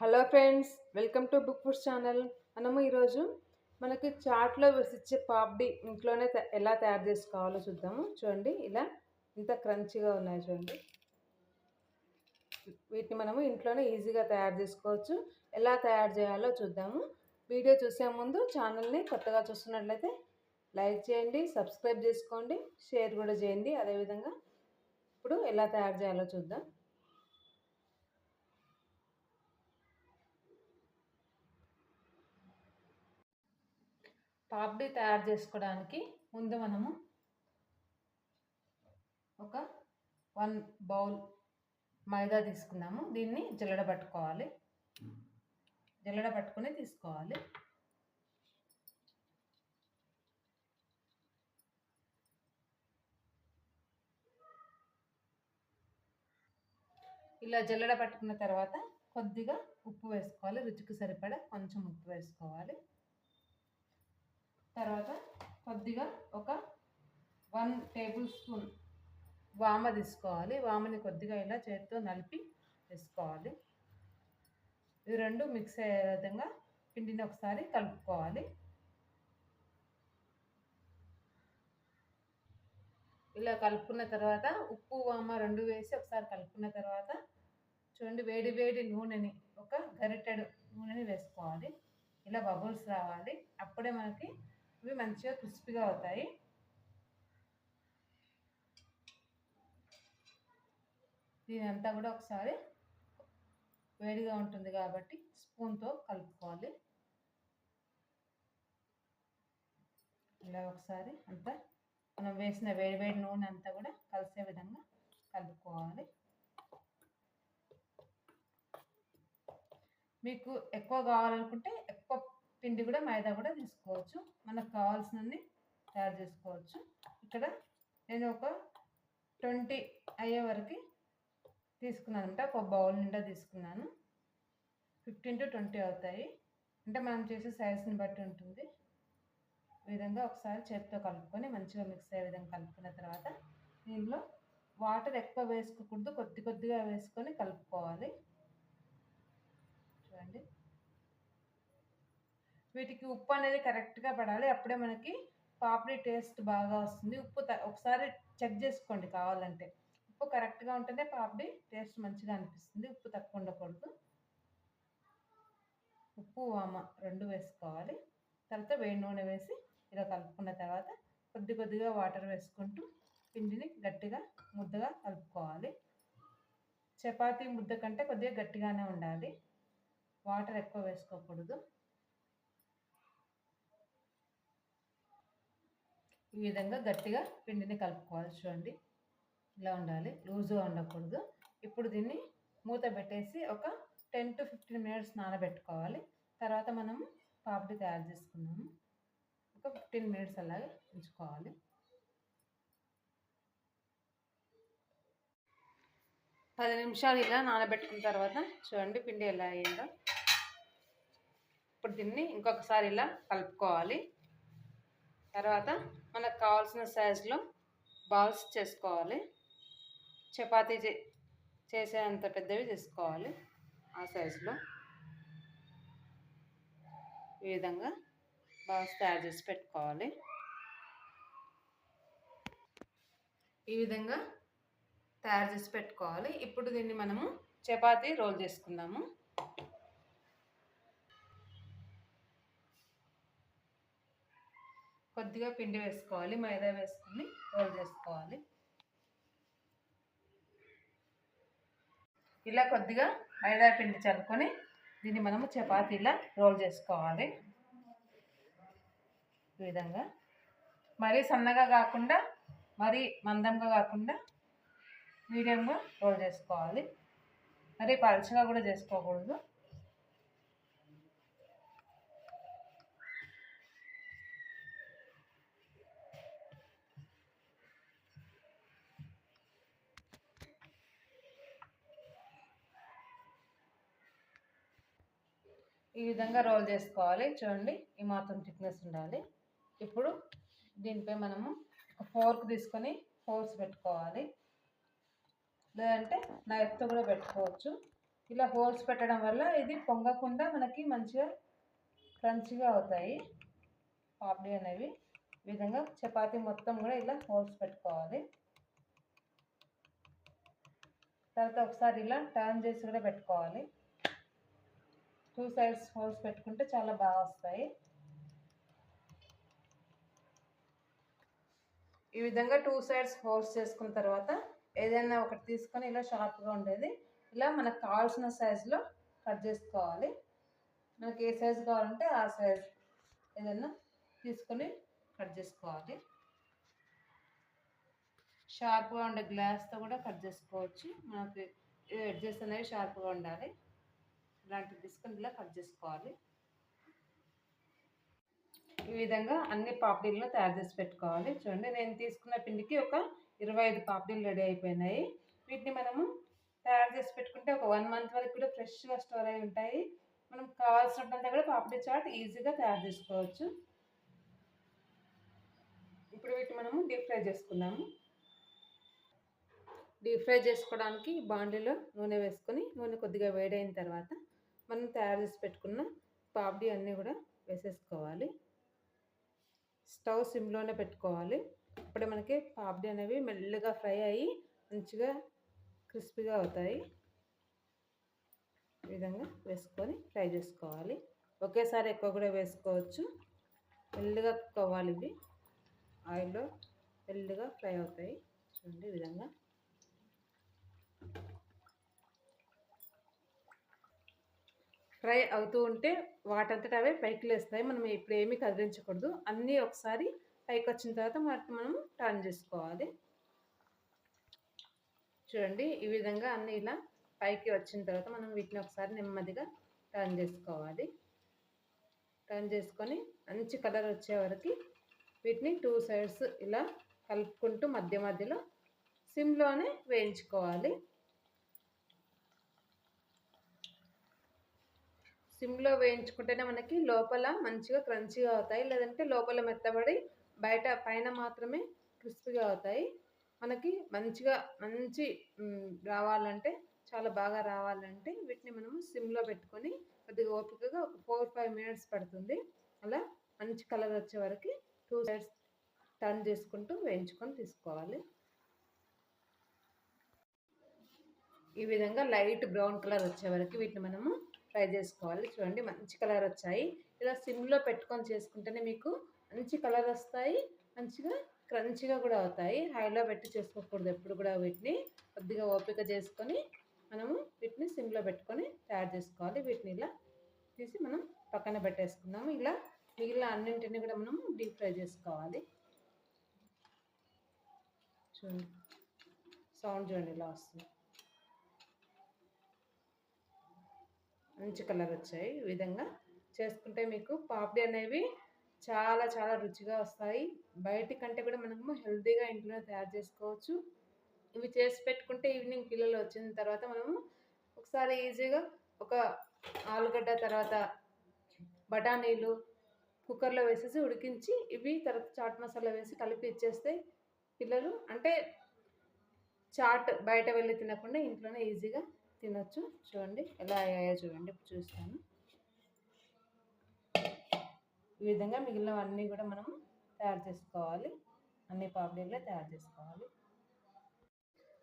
Hello friends welcome to book foods channel. మనము ఈరోజు మనకి చాట్లో వేసిచ్చే పాప్డి ఇంట్లోనే త- ఎలా తయారు చేసుకోవాలో చూద్దాము. చూడండి ఇలా ఇంత క్రంచిగా ఉన్నాయి చూడండి. వీటిని మనము ఇంట్లోనే ఈజీగా తయారు చేసుకోవచ్చు. ఎలా తయారు చేయాలో చూద్దాము. వీడియో చూసే ముందు ఛానల్ని కొత్తగా చూస్తున్నట్లయితే లైక్ చేయండి సబ్స్క్రైబ్ చేసుకోండి షేర్ కూడా చేయండి. అదేవిధంగా ఇప్పుడు ఎలా తయారు చేయాలో చూద్దాం. పాప్డి తయారు చేసుకోవడానికి ముందు మనము ఒక వన్ బౌల్ మైదా తీసుకున్నాము దీన్ని జల్లడ పట్టుకోవాలి. జల్లడ పట్టుకొని తీసుకోవాలి. ఇలా జల్లడ పట్టుకున్న తర్వాత కొద్దిగా ఉప్పు వేసుకోవాలి. రుచికి సరిపడా కొంచెం ఉప్పు వేసుకోవాలి. తర్వాత కొద్దిగా ఒక వన్ టేబుల్ స్పూన్ వామ తీసుకోవాలి. వామని కొద్దిగా ఇలా చేతితో నలిపి వేసుకోవాలి. ఇవి రెండు మిక్స్ అయ్యే విధంగా పిండిని ఒకసారి కలుపుకోవాలి. ఇలా కలుపుకున్న తర్వాత ఉప్పు వామ రెండు వేసి ఒకసారి కలుపుకున్న తర్వాత చూడండి వేడి వేడి నూనెని ఒక గరిటెడు నూనెని వేసుకోవాలి. ఇలా బబుల్స్ రావాలి. అప్పుడే మనకి ఇవి మంచిగా క్రిస్పీగా అవుతాయి. దీని అంతా కూడా ఒకసారి వేడిగా ఉంటుంది కాబట్టి స్పూన్తో కలుపుకోవాలి. ఇలా ఒకసారి అంతా మనం వేసిన వేడి వేడి నూనె అంతా కూడా కలిసే విధంగా కలుపుకోవాలి. మీకు ఎక్కువ కావాలనుకుంటే ఎక్కువ పిండి కూడా మైదా కూడా తీసుకోవచ్చు. మనకు కావాల్సినన్ని తయారు చేసుకోవచ్చు. ఇక్కడ నేను ఒక ట్వంటీ అయ్యే వరకు తీసుకున్నాను అంటే ఒక బౌల్ నిండా తీసుకున్నాను. ఫిఫ్టీన్ టు ట్వంటీ అవుతాయి. అంటే మనం చేసే సైజుని బట్టి ఉంటుంది. ఈ విధంగా ఒకసారి చేతితో కలుపుకొని మంచిగా మిక్స్ అయ్యే విధంగా కలుపుకున్న తర్వాత దీనిలో వాటర్ ఎక్కువ వేసుకోకూడదు. కొద్ది కొద్దిగా వేసుకొని కలుపుకోవాలి. చూడండి. వీటికి ఉప్పు అనేది కరెక్ట్గా పడాలి. అప్పుడే మనకి పాపడి టేస్ట్ బాగా వస్తుంది. ఉప్పు త- ఒకసారి చెక్ చేసుకోండి కావాలంటే. ఉప్పు కరెక్ట్గా ఉంటేనే పాపడి టేస్ట్ మంచిగా అనిపిస్తుంది. ఉప్పు తక్కువ ఉండకూడదు. ఉప్పు వామ రెండు వేసుకోవాలి. తర్వాత వేడి నూనె వేసి ఇలా కలుపుకున్న తర్వాత కొద్ది కొద్దిగా వాటర్ వేసుకుంటూ పిండిని గట్టిగా ముద్దగా కలుపుకోవాలి. చపాతీ ముద్ద కంటే కొద్దిగా గట్టిగానే ఉండాలి. వాటర్ ఎక్కువ వేసుకోకూడదు. ఈ విధంగా గట్టిగా పిండిని కలుపుకోవాలి చూడండి. ఇలా ఉండాలి. లూజుగా ఉండకూడదు. ఇప్పుడు దీన్ని మూత పెట్టేసి ఒక టెన్ టు ఫిఫ్టీన్ మినిట్స్ నానబెట్టుకోవాలి. తర్వాత మనము పాపడి తయారు చేసుకున్నాము. ఒక ఫిఫ్టీన్ మినిట్స్ అలాగే ఉంచుకోవాలి. పది నిమిషాలు ఇలా నానబెట్టుకున్న తర్వాత చూడండి పిండి ఎలా అయిందో. ఇప్పుడు దీన్ని ఇంకొకసారి ఇలా కలుపుకోవాలి. తర్వాత మనకు కావాల్సిన సైజులో బాల్స్ చేసుకోవాలి. చపాతీ చే చేసేంత పెద్దవి చేసుకోవాలి ఆ సైజులో. ఈ విధంగా బాల్స్ తయారు చేసి పెట్టుకోవాలి. ఈ విధంగా తయారు చేసి పెట్టుకోవాలి. ఇప్పుడు దీన్ని మనము చపాతీ రోల్ చేసుకుందాము. కొద్దిగా పిండి వేసుకోవాలి మైదా వేసుకొని రోల్ చేసుకోవాలి. ఇలా కొద్దిగా మైదా పిండి చల్లుకొని దీన్ని మనము చపాతీలా రోల్ చేసుకోవాలి. ఈ విధంగా. మరీ సన్నగా కాకుండా మరీ మందంగా కాకుండా మీడియంగా రోల్ చేసుకోవాలి. మరీ పలుచగా కూడా చేసుకోకూడదు. ఈ విధంగా రోల్ చేసుకోవాలి. చూడండి ఈ మాత్రం థిక్నెస్ ఉండాలి. ఇప్పుడు దీనిపై మనము ఒక ఫోర్క్ తీసుకొని ఫోర్స్ పెట్టుకోవాలి. లేదంటే నైఫ్తో కూడా పెట్టుకోవచ్చు. ఇలా హోల్స్ పెట్టడం వల్ల ఇది పొంగకుండా మనకి మంచిగా క్రంచిగా అవుతాయి. పాప్డీ అనేవి. ఈ విధంగా చపాతి మొత్తం కూడా ఇలా హోల్స్ పెట్టుకోవాలి. తర్వాత ఒకసారి ఇలా టర్న్ చేసి కూడా పెట్టుకోవాలి. టూ సైడ్స్ హోల్స్ పెట్టుకుంటే చాలా బాగా వస్తాయి. ఈ విధంగా టూ సైడ్స్ హోల్స్ చేసుకున్న తర్వాత ఏదైనా ఒకటి తీసుకొని ఇలా షార్ప్గా ఉండేది. ఇలా మనకు కావాల్సిన సైజులో కట్ చేసుకోవాలి. మనకి ఏ సైజు కావాలంటే ఆ సైజ్ ఏదైనా తీసుకొని కట్ చేసుకోవాలి. షార్ప్గా ఉండే గ్లాస్తో కూడా కట్ చేసుకోవచ్చు. మనకి ఎడ్జెస్ అనేవి షార్ప్గా ఉండాలి. ఇలాంటి తీసుకొని ఇలా కట్ చేసుకోవాలి. ఈ విధంగా అన్ని పాపిడీలను తయారు చేసి పెట్టుకోవాలి. చూడండి నేను తీసుకున్న పిండికి ఒక ఇరవై ఐదు పాపిడీలు రెడీ అయిపోయినాయి. వీటిని మనము తయారు చేసి పెట్టుకుంటే ఒక వన్ మంత్ వరకు కూడా ఫ్రెష్గా స్టోర్ అయి ఉంటాయి. మనం కావాల్సినంత కూడా పాపడీ చాట్ ఈజీగా తయారు చేసుకోవచ్చు. ఇప్పుడు వీటిని మనము డీప్ ఫ్రై చేసుకున్నాము డీప్ ఫ్రై చేసుకోవడానికి బాండీలో నూనె వేసుకొని నూనె కొద్దిగా వేడైన తర్వాత మనం తయారు చేసి పెట్టుకున్న పాపడి అన్నీ కూడా వేసేసుకోవాలి. స్టవ్ సిమ్లోనే పెట్టుకోవాలి. అప్పుడే మనకి పాపడి అనేవి మెల్లగా ఫ్రై అయ్యి మంచిగా క్రిస్పీగా అవుతాయి. ఈ విధంగా వేసుకొని ఫ్రై చేసుకోవాలి. ఒకేసారి ఎక్కువ కూడా వేసుకోవచ్చు. మెల్లగా కుక్ అవ్వాలి ఇవి. ఆయిల్లో మెల్లగా ఫ్రై అవుతాయి. చూడండి ఈ విధంగా. ఫ్రై అవుతూ ఉంటే వాటంతట అవే పైకి లేస్తాయి. మనం ఇప్పుడు ఏమీ కదిలించకూడదు. అన్నీ ఒకసారి పైకి వచ్చిన తర్వాత వాటిని మనం టర్న్ చేసుకోవాలి. చూడండి ఈ విధంగా అన్నీ ఇలా పైకి వచ్చిన తర్వాత మనం వీటిని ఒకసారి నెమ్మదిగా టర్న్ చేసుకోవాలి. టర్న్ చేసుకొని మంచి కలర్ వచ్చే వరకు వీటిని టూ సైడ్స్ ఇలా కలుపుకుంటూ మధ్య మధ్యలో సిమ్లోనే వేయించుకోవాలి. సిమ్లో వేయించుకుంటేనే మనకి లోపల మంచిగా క్రంచిగా అవుతాయి. లేదంటే లోపల మెత్తబడి బయట పైన మాత్రమే క్రిస్పీగా అవుతాయి. మనకి మంచిగా మంచి రావాలంటే చాలా బాగా రావాలంటే వీటిని మనము సిమ్లో పెట్టుకొని కొద్దిగా ఓపికగా ఒక ఫోర్ ఫైవ్ మినిట్స్ పడుతుంది. అలా మంచి కలర్ వచ్చే వరకు టూ సైడ్స్ టర్న్ చేసుకుంటూ వేయించుకొని తీసుకోవాలి. ఈ విధంగా లైట్ బ్రౌన్ కలర్ వచ్చే వరకు వీటిని మనము ఫ్రై చేసుకోవాలి. చూడండి మంచి కలర్ వచ్చాయి. ఇలా సిమ్లో పెట్టుకొని చేసుకుంటేనే మీకు మంచి కలర్ వస్తాయి. మంచిగా క్రంచిగా కూడా అవుతాయి. హైలో పెట్టి చేసుకోకూడదు ఎప్పుడు కూడా వీటిని. కొద్దిగా ఓపిక చేసుకొని మనము వీటిని సిమ్లో పెట్టుకొని తయారు చేసుకోవాలి. వీటిని ఇలా తీసి మనం పక్కన పెట్టేసుకుందాము. ఇలా మిగిలిన అన్నింటిని కూడా మనం డీప్ ఫ్రై చేసుకోవాలి. చూడండి. సౌండ్ చూడండి ఇలా వస్తుంది. మంచి కలర్ వచ్చాయి. ఈ విధంగా చేసుకుంటే మీకు పాపడి అనేవి చాలా చాలా రుచిగా వస్తాయి. బయటి కంటే కూడా మనము హెల్తీగా ఇంట్లో తయారు చేసుకోవచ్చు. ఇవి చేసి పెట్టుకుంటే ఈవినింగ్ పిల్లలు వచ్చిన తర్వాత మనము ఒకసారి ఈజీగా ఒక ఆలుగడ్డ తర్వాత బఠానీలు కుక్కర్లో వేసేసి ఉడికించి ఇవి తర్వాత చాట్ మసాలా వేసి కలిపి ఇచ్చేస్తే పిల్లలు అంటే చాట్ బయట వెళ్ళి తినకుండా ఇంట్లోనే ఈజీగా తినొచ్చు. చూడండి ఎలా అయ్యాయో చూడండి. ఇప్పుడు చూస్తాను. ఈ విధంగా మిగిలినవన్నీ కూడా మనం తయారు చేసుకోవాలి. అన్ని పాపడీలే తయారు చేసుకోవాలి.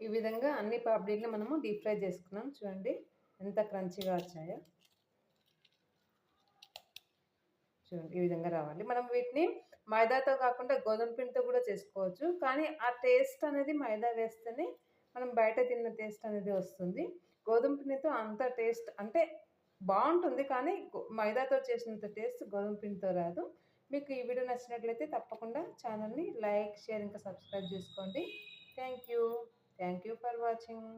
ఈ విధంగా అన్ని పాపడీలు మనము డీప్ ఫ్రై చేసుకున్నాం. చూడండి ఎంత క్రంచిగా వచ్చాయో. చూడండి ఈ విధంగా రావాలి. మనం వీటిని మైదాతో కాకుండా గోధుమ పిండితో కూడా చేసుకోవచ్చు. కానీ ఆ టేస్ట్ అనేది మైదా వేస్తేనే మనం బయట తిన్న టేస్ట్ అనేది వస్తుంది. గోధుమ పిండితో అంత టేస్ట్ అంటే బాగుంటుంది కానీ మైదాతో చేసినంత టేస్ట్ గోధుమ పిండితో రాదు. మీకు ఈ వీడియో నచ్చినట్లయితే తప్పకుండా ఛానల్ని లైక్ షేర్ ఇంకా సబ్స్క్రైబ్ చేసుకోండి. Thank you thank you for watching